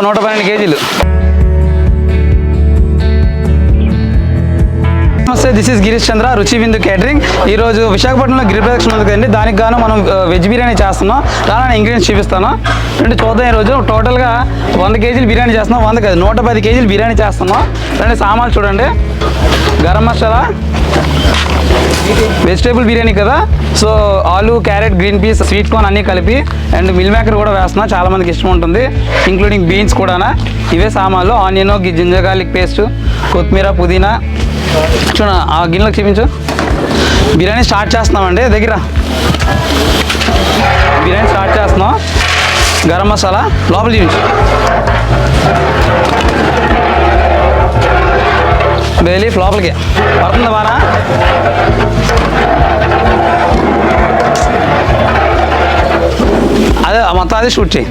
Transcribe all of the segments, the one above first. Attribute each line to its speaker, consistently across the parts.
Speaker 1: నూట పన్నెండు కేజీలు. నమస్తే దిస్ ఇస్ గిరీష్ చంద్ర రుచి విందు కేటరింగ్ ఈ రోజు విశాఖపట్నంలో గిరి ప్రదక్షిణ ఉంది కదండి దానికి గాను మనం వెజ్ బిర్యానీ చేస్తున్నాం. దాని ఇంగ్రీడియంట్స్ చూపిస్తాను? రెండు చూద్దాం ఈరోజు టోటల్గా వంద కేజీలు బిర్యానీ చేస్తున్నాం. వంద కాదు నూట పది కేజీలు బిర్యానీ చేస్తున్నాం. రెండు సామాన్లు చూడండి. గరం మసాలా వెజిటేబుల్ బిర్యానీ కదా. సో ఆలు carrot green peas sweet corn అన్నీ కలిపి అండ్ మిల్ మేకర్ కూడా వేస్తున్నా. చాలా మందికి ఇష్టం ఉంటుంది ఇంక్లూడింగ్ బీన్స్ కూడా ఇవే సామాన్లు. ఆనియన్ జింజర్ గార్లిక్ పేస్ట్ కొత్తిమీర పుదీనా చూడ ఆ గిన్నెలకు చూపించు. బిర్యానీ స్టార్ట్ చేస్తున్నామండి. దగ్గర. బిర్యానీ స్టార్ట్ చేస్తున్నాం. గరం మసాలా. లోపల చూపించు. బేలీఫ్ లోపలికి. పడుతుంది బాగా అదే మొత్తం అదే షూట్ చేయి.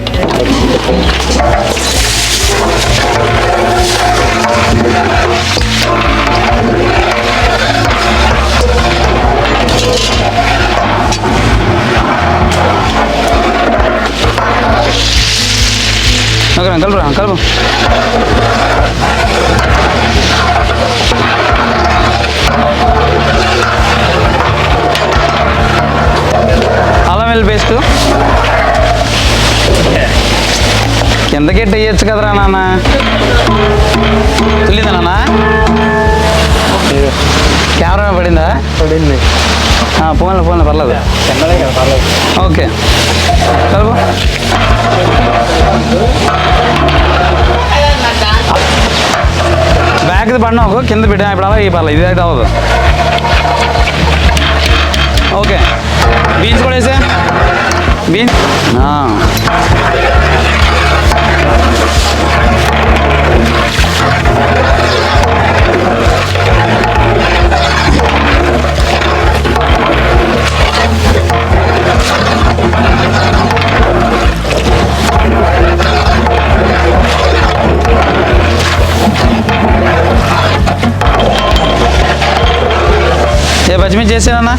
Speaker 1: ఓకే కలుపురా కలుపు. అల్లం వెల్లి పేస్ట్. కిందకెట్టి వేయచ్చు కదరా నాన్న? పడిందా
Speaker 2: పడింది
Speaker 1: ఫోన్లో ఫోన్లో పర్లేదు
Speaker 2: చిన్నదే కదా పర్లేదు
Speaker 1: ఓకే కలుపు బ్యాగ్ది పడినా ఒక కింద పెట్టా ఇప్పుడు అలా ఈ పర్లేదు ఇది అయితే అవ్వదు ఓకే బీన్స్ కూడా వేసా బీన్స్ ఏ ఏమేమి చేసానన్నా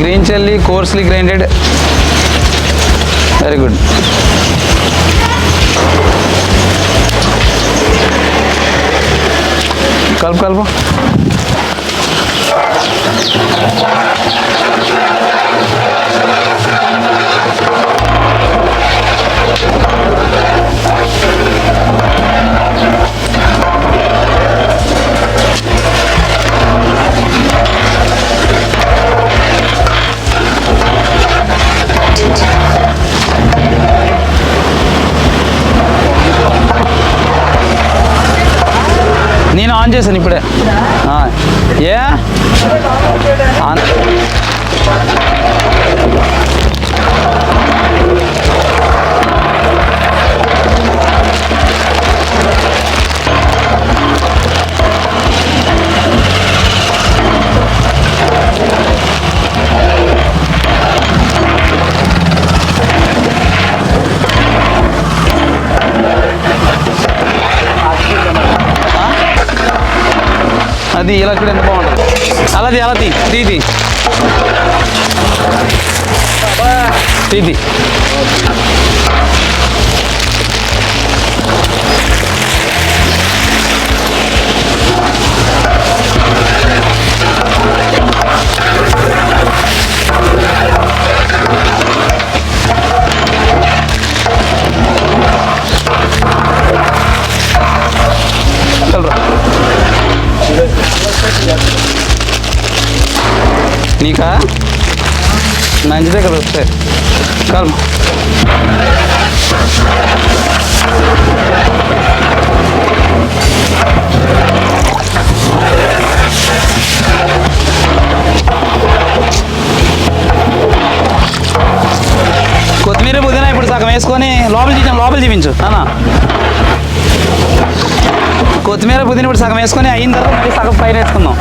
Speaker 1: green chilli coarsely grinded very good కలుపు కలుపు. నేను ఆన్ చేశాను ఇప్పుడే. ఏ? ఆన్ అది ఇలా కూడా ఎంత బాగుంటుంది అలాది అలా తీ తీ మంచిదే కదా వస్తే. కాదు కొత్తిమీర పుదీనా ఇప్పుడు సగం వేసుకొని లోపల చూపించాం లోపల చూపించు అన్నా కొత్తిమీర పుదీనా ఇప్పుడు సగం వేసుకొని అయిన తర్వాత మళ్ళీ సగం పైన వేసుకుందాం.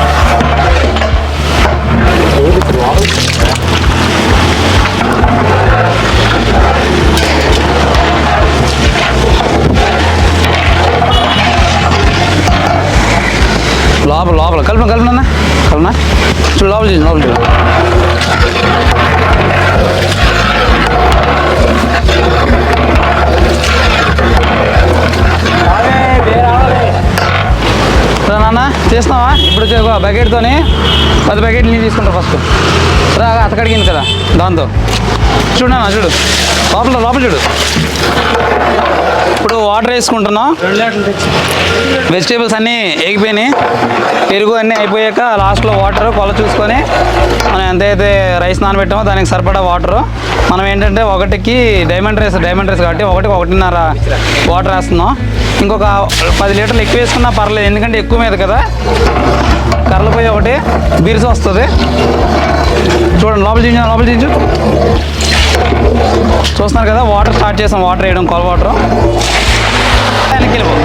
Speaker 1: చేస్తున్నావా ఇప్పుడు బకెట్తోని పది బకెట్ నీళ్ళు తీసుకుంటా ఫస్ట్. రా అతకడిగింది కదా దాంతో. చూడు చూడు. లోపల లోపల చూడు. ఇప్పుడు వాటర్ వేసుకుంటున్నాం. వెజిటేబుల్స్ అన్నీ ఎగిపోయినాయి పెరుగు అన్నీ అయిపోయాక లాస్ట్లో వాటర్ కొల చూసుకొని మనం ఎంతైతే రైస్ నానబెట్టామో దానికి సరిపడా వాటర్. మనం ఏంటంటే ఒకటికి డైమండ్ రైస్ డైమండ్ రైస్ కాబట్టి ఒకటికి ఒకటిన్నర వాటర్ వేస్తున్నాం. ఇంకొక పది లీటర్లు ఎక్కువ వేసుకున్నా పర్లేదు ఎందుకంటే ఎక్కువ మీద కదా. కర్రలపోయి ఒకటి బిరుసు వస్తుంది. చూడండి లోపల చూపించు లోపల చూపించు చూస్తున్నారు కదా వాటర్ స్టార్ట్ చేసాం వాటర్ వేయడం కొల వాటర్ వెనక్కి వెళ్ళిపో.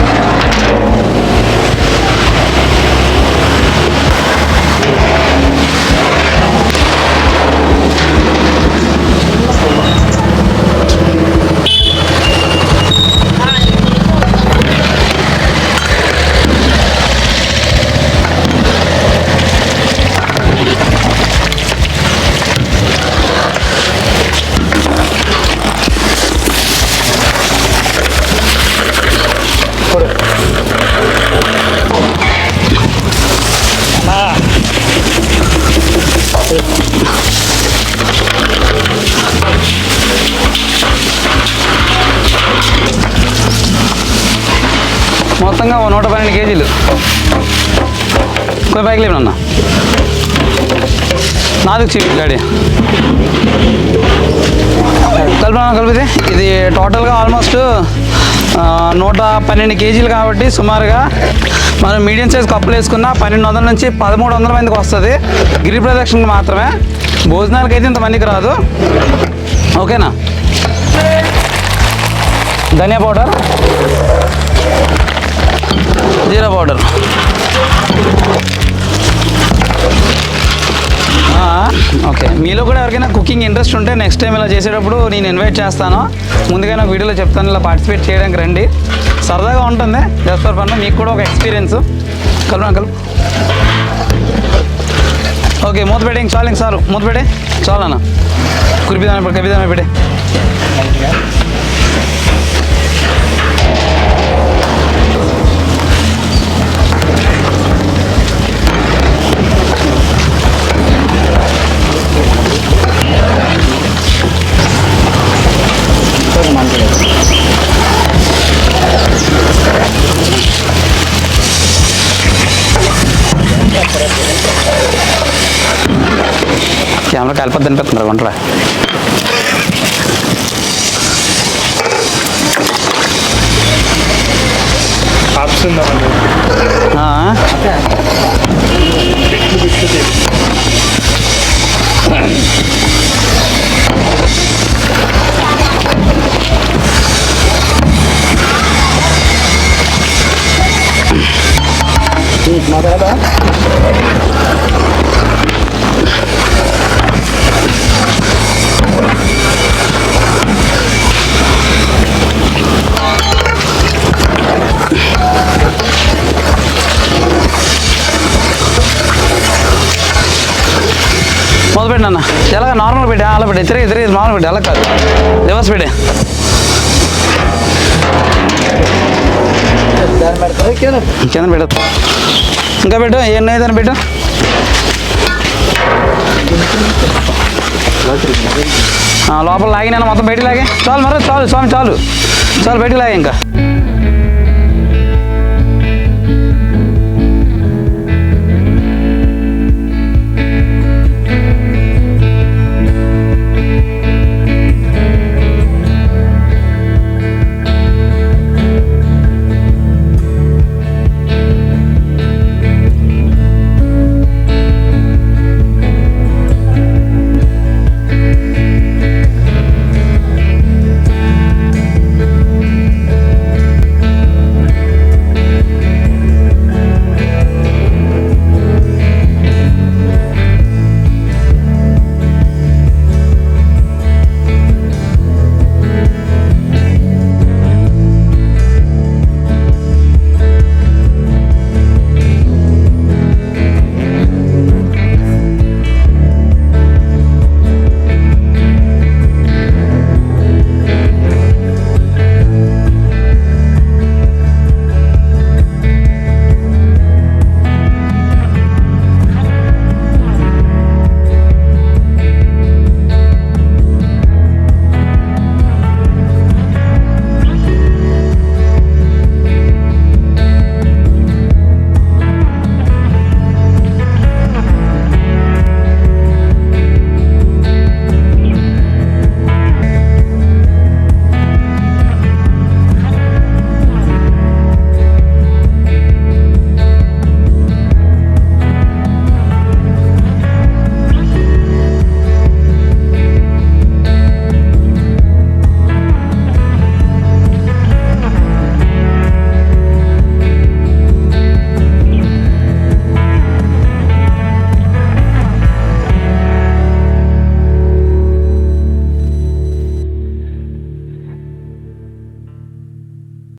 Speaker 1: మొత్తంగా ఓ నూట పన్నెండు కేజీలు. కొన్ని బైక్ లేవు అన్న. నాలుగు చీప్ గాడి. కలిపినా కలిపితే? ఇది టోటల్గా ఆల్మోస్ట్ నూట పన్నెండు కేజీలు కాబట్టి సుమారుగా మనం మీడియం సైజ్ కప్పులు వేసుకున్న పన్నెండు వందల నుంచి పదమూడు వందల మందికి వస్తుంది. గిరి ప్రదక్షిణకి మాత్రమే. భోజనాలకి అయితే ఇంతమందికి రాదు. ఓకేనా? ధనియా పౌడర్. జీరా పౌడర్. ఓకే. మీలో కూడా ఎవరికైనా కుకింగ్ ఇంట్రెస్ట్ ఉంటే నెక్స్ట్ టైం ఇలా చేసేటప్పుడు నేను ఇన్వైట్ చేస్తాను. ముందుగా నాకు వీడియోలో చెప్తాను ఇలా పార్టిసిపేట్ చేయడానికి రండి. సరదాగా ఉంటుంది. జస్ట్ ఫర్ మీకు కూడా ఒక ఎక్స్పీరియన్స్ కలు కలుపు. ఓకే మూత పెట్టే చాలు ఇంక చాలు. మూత పెట్టే చాలు అన్న. కురిపిదాన కవిదాన పెట్టే. కెమెరా కలిపొద్దు అనిపిస్తున్నారు వంటరా
Speaker 2: ఆప్షన్ ఉందండి
Speaker 1: ఆ, అన్న ఎలాగ నార్మల్ పెట్టి అలా పెట్టి తిరిగి తిరిగి నార్మల్ పెట్టి అలా కాదు. రివర్స్ పెట్టి కింద పెట్టు ఇంకా పెట్టు ఎన్ని ఏదైనా పెట్టు లోపల లాగినా మొత్తం బయటికి లాగే. చాలు మరి చాలు స్వామి చాలు. చాలు బయటికి లాగే ఇంకా.